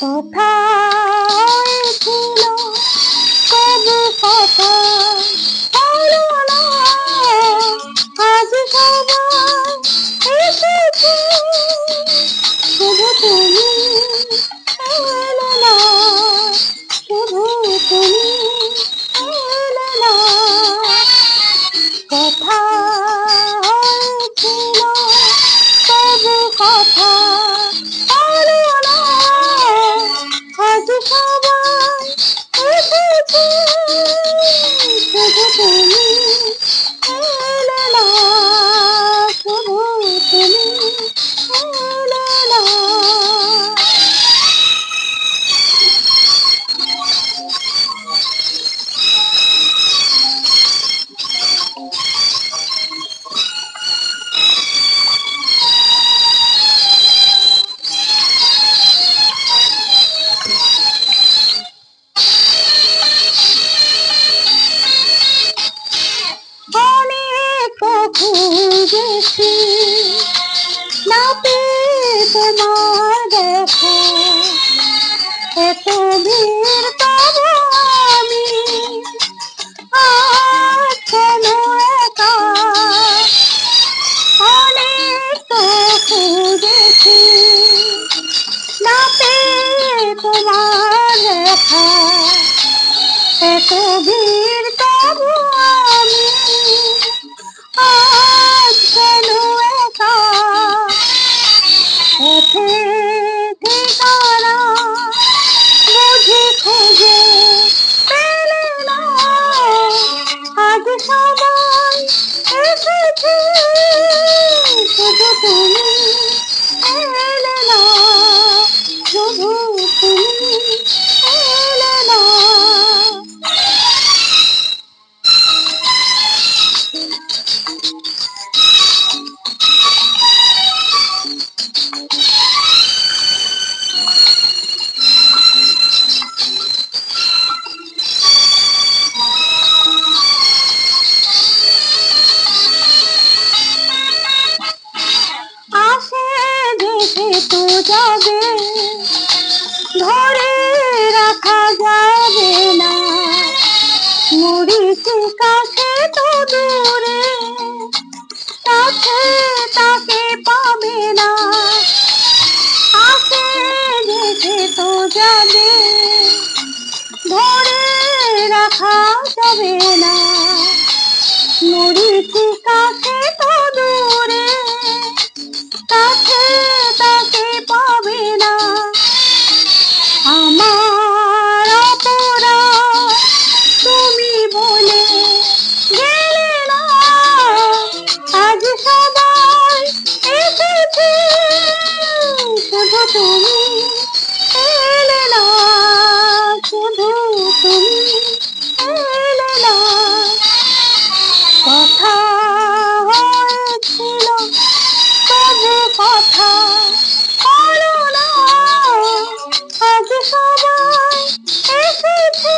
我怕 খুঁজেছি না পেয়ে তোমার দেখা। এত ভিড় তবু আমি কেন একা। অনেক তো খুঁজেছি। না পেয়ে তোমার দেখা। এত ভিড় যাবে ধরে রাখা যাবে না। মরিচি কাছে তো দূরে, কাছে তাকে পাবে না। আসে দেখে তো যাবে, ধরে রাখা যাবে না। মরিচি কাছে তো দূরে সবাই এসেছে।